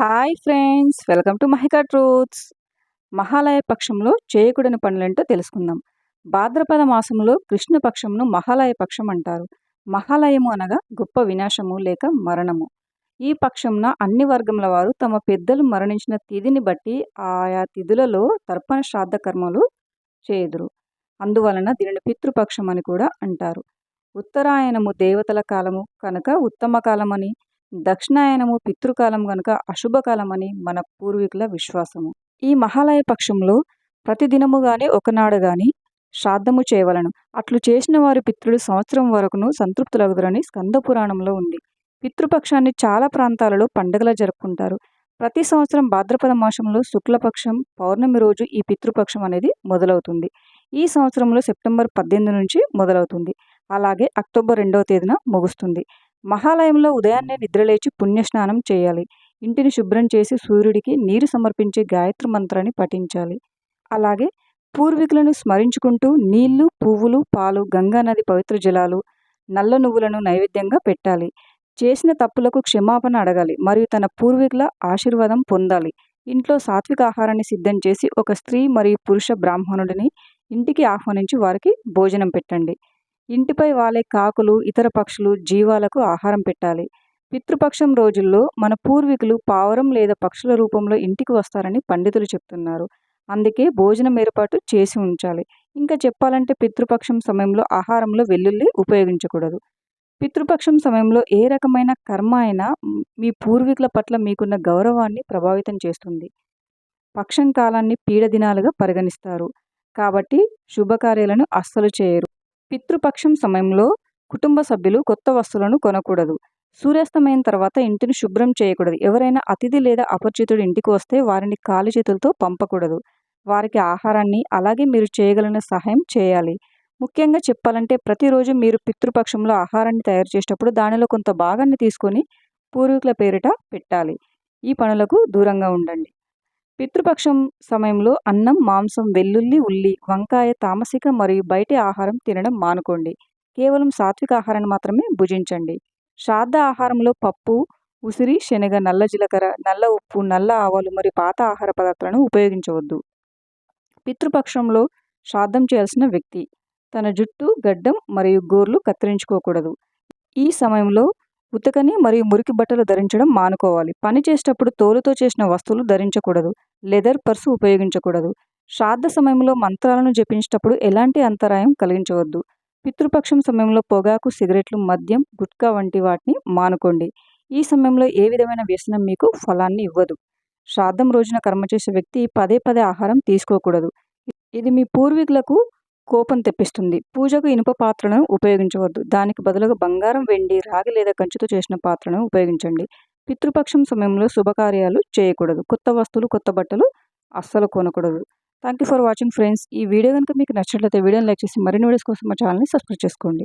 Hi friends welcome to Mahika truths. Mahalaya పక్షంలో చేయకూడని పనులేంటో తెలుసుకుందాం. భాద్రపద మాసంలో కృష్ణ పక్షంను మహాలయ పక్షం అంటారు. మహాలయము అనగా గొప్ప వినాశము లేక మరణము. ఈ పక్షంన అన్ని వర్గముల వారు తమ పెద్దలు మరణించిన తిథిని బట్టి ఆయా తిథులలో తర్పణ శ్రాద్ధ కర్మలు చేయుదురు. అందువలన దీనిని పితృపక్షం అని కూడా అంటారు. ఉత్తరాయణము దేవతల కాలము కనుక ఉత్తమ కాలమని దక్షిణాయనము పితృకాలం గనుక అశుభకాలం అని మన పూర్వీకుల విశ్వాసము. ఈ మహాలయ పక్షంలో ప్రతిదినము గాని ఒకనాడు గాని శ్రాద్ధము చేయవలను. అట్లు చేసిన వారి పితృడు సంవత్సరం వరకును సంతృప్తులగుదరని స్కంద పురాణంలో ఉంది. పితృపక్షాన్ని చాలా ప్రాంతాలలో పండుగలా జరుపుకుంటారు. ప్రతి సంవత్సరం భాద్రపద మాసంలో శుక్లపక్షం పౌర్ణమి రోజు ఈ పితృపక్షం అనేది మొదలవుతుంది. ఈ సంవత్సరంలో సెప్టెంబర్ పద్దెనిమిది నుంచి మొదలవుతుంది. అలాగే అక్టోబర్ రెండవ తేదీన ముగుస్తుంది. మహాలయంలో ఉదయాన్నే నిద్రలేచి పుణ్యస్నానం చేయాలి. ఇంటిని శుభ్రం చేసి సూర్యుడికి నీరు సమర్పించే గాయత్రి మంత్రాన్ని పఠించాలి. అలాగే పూర్వీకులను స్మరించుకుంటూ నీళ్ళు పువ్వులు పాలు గంగా నది పవిత్ర జలాలు నల్ల నువ్వులను నైవేద్యంగా పెట్టాలి. చేసిన తప్పులకు క్షమాపణ అడగాలి. మరియు తన పూర్వీకుల ఆశీర్వాదం పొందాలి. ఇంట్లో సాత్విక ఆహారాన్ని సిద్ధం చేసి ఒక స్త్రీ మరియు పురుష బ్రాహ్మణుడిని ఇంటికి ఆహ్వానించి వారికి భోజనం పెట్టండి. ఇంటిపై వాలే కాకులు ఇతర పక్షులు జీవాలకు ఆహారం పెట్టాలి. పితృపక్షం రోజుల్లో మన పూర్వీకులు పావురం లేదా పక్షుల రూపంలో ఇంటికి వస్తారని పండితులు చెప్తున్నారు. అందుకే భోజనం ఏర్పాటు చేసి ఉంచాలి. ఇంకా చెప్పాలంటే పితృపక్షం సమయంలో ఆహారంలో వెల్లుల్లి ఉపయోగించకూడదు. పితృపక్షం సమయంలో ఏ రకమైన కర్మ అయినా మీ పూర్వీకుల పట్ల మీకున్న గౌరవాన్ని ప్రభావితం చేస్తుంది. పక్షం కాలాన్ని పీడ దినాలుగా పరిగణిస్తారు. కాబట్టి శుభకార్యాలను అస్సలు చేయరు. పితృపక్షం సమయంలో కుటుంబ సభ్యులు కొత్త వస్తువులను కొనకూడదు. సూర్యాస్తమైన తర్వాత ఇంటిని శుభ్రం చేయకూడదు. ఎవరైనా అతిథి లేదా అపరిచితుడు ఇంటికి వస్తే వారిని కాలి చేతులతో పంపకూడదు. వారికి ఆహారాన్ని అలాగే మీరు చేయగలిగిన సహాయం చేయాలి. ముఖ్యంగా చెప్పాలంటే ప్రతిరోజు మీరు పితృపక్షంలో ఆహారాన్ని తయారు చేసేటప్పుడు దానిలో కొంత భాగాన్ని తీసుకొని పూర్వీకుల పేరిట పెట్టాలి. ఈ పనులకు దూరంగా ఉండండి. పితృపక్షం సమయంలో అన్నం మాంసం వెల్లుల్లి ఉల్లి వంకాయ తామసిక మరియు బయటి ఆహారం తినడం మానుకోండి. కేవలం సాత్విక ఆహారాన్ని మాత్రమే భుజించండి. శ్రాద్ధ ఆహారంలో పప్పు ఉసిరి శనగ నల్ల జీలకర్ర నల్ల ఉప్పు నల్ల ఆవాలు మరియు పాత ఆహార పదార్థాలను ఉపయోగించవద్దు. పితృపక్షంలో శ్రాద్ధం చేయాల్సిన వ్యక్తి తన జుట్టు గడ్డం మరియు గోర్లు కత్తిరించుకోకూడదు. ఈ సమయంలో ఉతకని మరియు మురికి బట్టలు ధరించడం మానుకోవాలి. పని చేసేటప్పుడు తోలుతో చేసిన వస్తువులు ధరించకూడదు. లెదర్ పర్సు ఉపయోగించకూడదు. శ్రాద్ధ సమయంలో మంత్రాలను జపించేటప్పుడు ఎలాంటి అంతరాయం కలిగించవద్దు. పితృపక్షం సమయంలో పొగాకు సిగరెట్లు మద్యం గుట్కా వంటి వాటిని మానుకోండి. ఈ సమయంలో ఏ విధమైన వ్యసనం మీకు ఫలాన్ని ఇవ్వదు. శ్రాద్ధం రోజున కర్మ చేసే వ్యక్తి పదే పదే ఆహారం తీసుకోకూడదు. ఇది మీ పూర్వీకులకు కోపం తెప్పిస్తుంది. పూజకు ఇనుప పాత్రలను ఉపయోగించవద్దు. దానికి బదులుగా బంగారం వెండి రాగి లేదా కంచుతో చేసిన పాత్రను ఉపయోగించండి. పితృపక్షం సమయంలో శుభకార్యాలు చేయకూడదు. కొత్త వస్తువులు కొత్త బట్టలు అస్సలు కొనకూడదు. Thank you for watching friends. ఈ వీడియో కనుక మీకు నచ్చినట్లయితే వీడియోని లైక్ చేసి మరిన్ని వీడియోస్ కోసం మా ఛానల్ని సబ్స్క్రైబ్ చేసుకోండి.